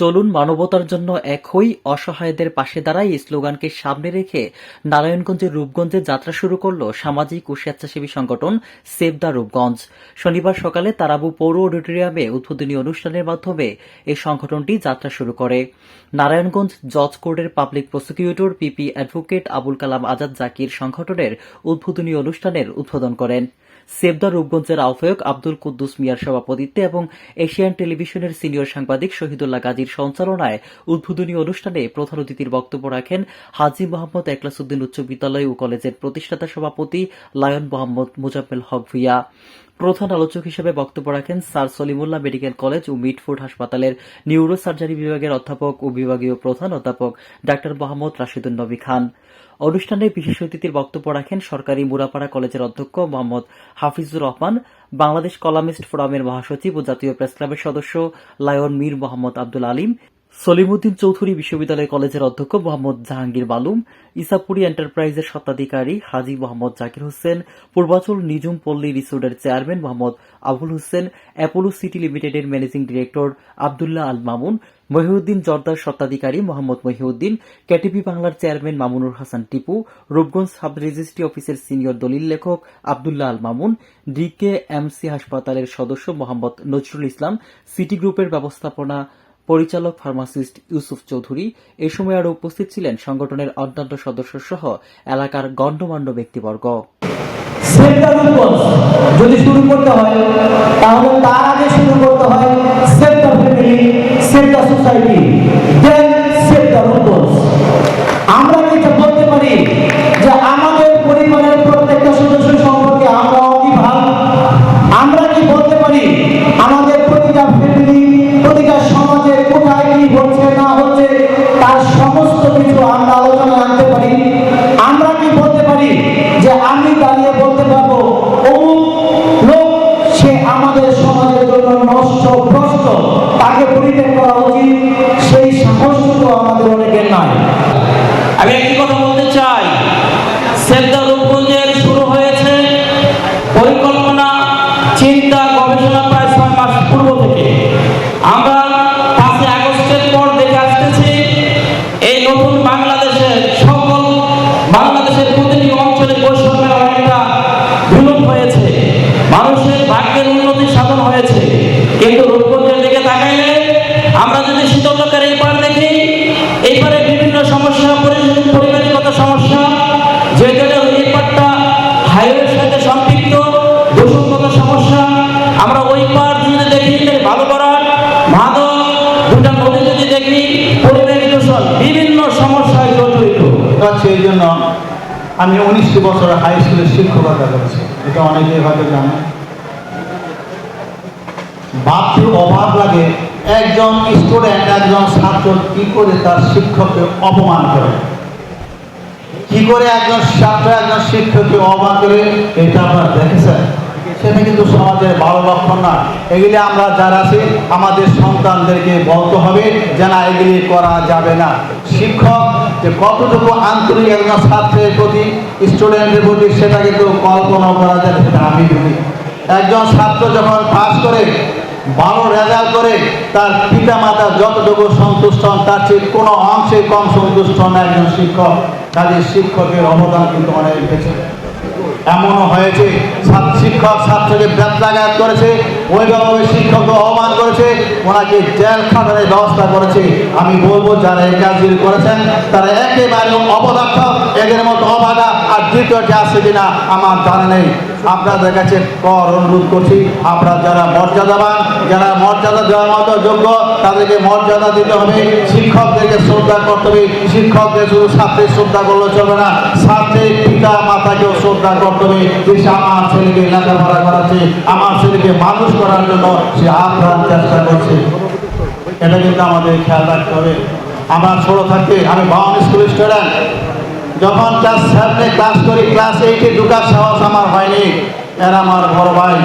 চলুন মানবতার জন্য এক হই অসহায়দের পাশে দাঁড়াই স্লোগানকে সামনে রেখে নারায়ণগঞ্জের রূপগঞ্জে যাত্রা শুরু করল সামাজিক ও স্বেচ্ছাসেবী সংগঠন সেভ দ্য রূপগঞ্জ। শনিবার সকালে তারাবু পৌর অডিটোরিয়ামে উদ্বোধনী অনুষ্ঠানের মাধ্যমে এই সংগঠনটি যাত্রা শুরু করে। নারায়ণগঞ্জ জজ কোর্টের public prosecutor PP advocate Abul Kalam Azad Zakir সংগঠনের উদ্বোধনী অনুষ্ঠানের উদ্বোধন করেন। সেবদা রূপগঞ্জের আহ্বায়ক আব্দুল কুদ্দুস মিয়ার সভাপতিত্বে এবং এশিয়ান টেলিভিশনের সিনিয়র সাংবাদিক শহীদুল্লাহ গাজীর সঞ্চালনায় উদ্বোধনী অনুষ্ঠানে প্রধান অতিথির বক্তব্য রাখেন হাজি মোহাম্মদ একলাসুদ্দিন উচ্চ বিদ্যালয় ও কলেজের প্রতিষ্ঠাতা সভাপতি লায়ন মোহাম্মদ মুজাম্মেল হক ভুইয়া। প্রধান আলোচক হিসেবে বক্তব্য রাখেন স্যার সলিমুল্লাহ মেডিকেল কলেজ ও মিটফোর্ড হাসপাতালের নিউরো সার্জারি বিভাগের অধ্যাপক ও বিভাগীয় প্রধান অধ্যাপক ডাক্তার মোহাম্মদ রাশিদুল নবী খান। অনুষ্ঠানে বিশেষ অতিথির বক্তব্য রাখেন সরকারি মুরাপাড়া কলেজের অধ্যক্ষ মোহাম্মদ হাফিজুর রহমান, বাংলাদেশ কলামিস্ট ফোরামের মহাসচিব ও জাতীয় প্রেস ক্লাবের সদস্য লায়ন মীর মোহাম্মদ আব্দুল আলিম সলিমুদ্দিন চৌধুরী বিশ্ববিদ্যালয় কলেজের অধ্যক্ষ মোহাম্মদ জাহাঙ্গীর বালুম ইসাপুরি এন্টারপ্রাইজের স্বত্বাধিকারী হাজী মোহাম্মদ জাকির হোসেন, পূর্বাচল নিজুম পল্লী রিসোর্টের chairman Mohammad Abul Hossain, Apollo city লিমিটেডের ম্যানেজিং ডিরেক্টর আবদুল্লাহ আল মামুন, মহিউদ্দিন জর্দার স্বত্বাধিকারী মোহাম্মদ মহিউদ্দিন, কেটিপি বাংলার chairman Mamunur Hasan Tipu, Rupganj sub registry অফিসের সিনিয়র দলিল লেখক আবদুল্লাহ আল মামুন, ডিকে এমসি হাসপাতালের সদস্য মোহাম্মদ নজরুল ইসলাম, সিটি গ্রুপের ব্যবস্থাপনা পরিচালক ফার্মাসিস্ট ইউসুফ চৌধুরী এ সময় আরও উপস্থিত ছিলেন সংগঠনের অন্যান্য সদস্য সহ এলাকার গণ্যমান্য ব্যক্তিবর্গ। যদি শুরু করতে হয়, তাহলে তার আগে শুরু করতে হয় save the family save the society, then save the Rupganj আমাদের সমাজের জন্য নষ্ট ভ্রষ্ট তাকে পরিত্যাগ করা আমরা যদি শীতলকার এই পার দেখি এই পারে বিভিন্ন সমস্যা পরি- পরিবেশগত সমস্যা যেহেতু এই পারটা হাইওয়ের সাথে সম্পৃক্ত, দূষণগত সমস্যা, আমরা ওই পার যদি দেখি ভালো করার মাদক, দুটা নদী যদি দেখি, পরিবেশ দূষণ, বিভিন্ন সমস্যায় জড়িত এই জন্য আমি উনিশটি বছর হাই স্কুলের শিক্ষকতা করেছি। এটা অনেকেই হয়তো জানে ভাবতে অভাব লাগে, একজন স্টুডেন্ট একজন ছাত্র কি করে তার শিক্ষককে অপমান করে? কি করে একজন ছাত্র, একজন শিক্ষককে অপমান করে? এটা আপনারা দেখেছেন। সেটা কিন্তু সমাজের ভালো লক্ষণ না। এগুলি আমরা যারা আছি, আমাদের সন্তানদেরকে বলতে হবে যে না এগুলি করা যাবে না। শিক্ষক যে কতটুকু আন্তরিক একজন ছাত্রের প্রতি স্টুডেন্টের প্রতি, সেটা কিন্তু কল্পনা করা যায় সেটা আমি একজন ছাত্র যখন পাস করে ভালো রেজাল্ট করে তার পিতা মাতা যতটুকু সন্তুষ্ট হন তার চেয়ে কোনো অংশে কম সন্তুষ্ট হন একজন শিক্ষক। তাদের শিক্ষকের অবদান কিন্তু অনেক বেছে এমনও হয়েছে শিক্ষক ছাত্রকে ব্যত্যাঘাত করেছে অভিভাবকের শিক্ষককে অপমান করেছে, ওনাকে জেল খাটারের ব্যবস্থা করেছে। আমি বলব, যারা এই কাজগুলি করেছেন, তারা একেবারে অপদার্থ এদের মতো অবাধা আর দ্বিতীয়টি আছে কিনা আমার জানা নেই। আপনাদের কাছে কর অনুরোধ করছি, আপনারা যারা মর্যাদাবান, যারা মর্যাদা দেওয়ার মতো যোগ্য, তাদেরকে মর্যাদা দিতে হবে। শিক্ষকদেরকে শ্রদ্ধা করতে হবে। শিক্ষকদের শুধু ছাত্রের শ্রদ্ধা করলে চলবে না। ছাত্রের পিতা মাতাকেও শ্রদ্ধা করতে হবে যে সে আমার ছেলেকে লেখাপড়া করাচ্ছে, আমার ছেলেকে মানুষ করার জন্য সে আপ্রাণ চেষ্টা করছে। এটা কিন্তু আমাদের খেয়াল রাখতে হবে। আমার ছোট থাকতে আমি বাউন স্কুল স্টুডেন্ট, যখন ক্লাস সেভেনে ক্লাস করি ক্লাস এইটে ঢুকার সাহস আমার হয়নি। এরা আমার বড় ভাই,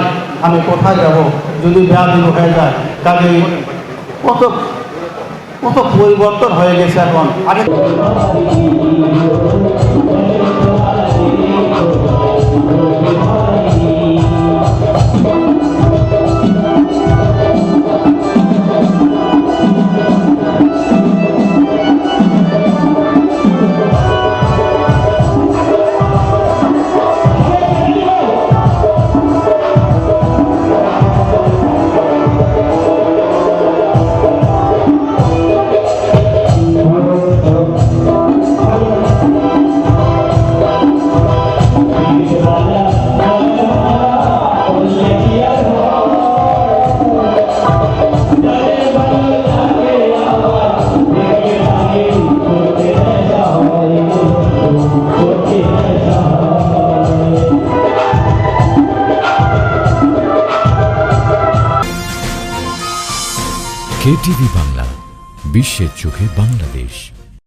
আমি কোথায় যাব? যদি ব্যাধি হয়ে যায় কাজে কত কত পরিবর্তন হয়ে গেছে এখন। আগে কেটিভি বাংলা বিশ্বের চোখে বাংলাদেশ।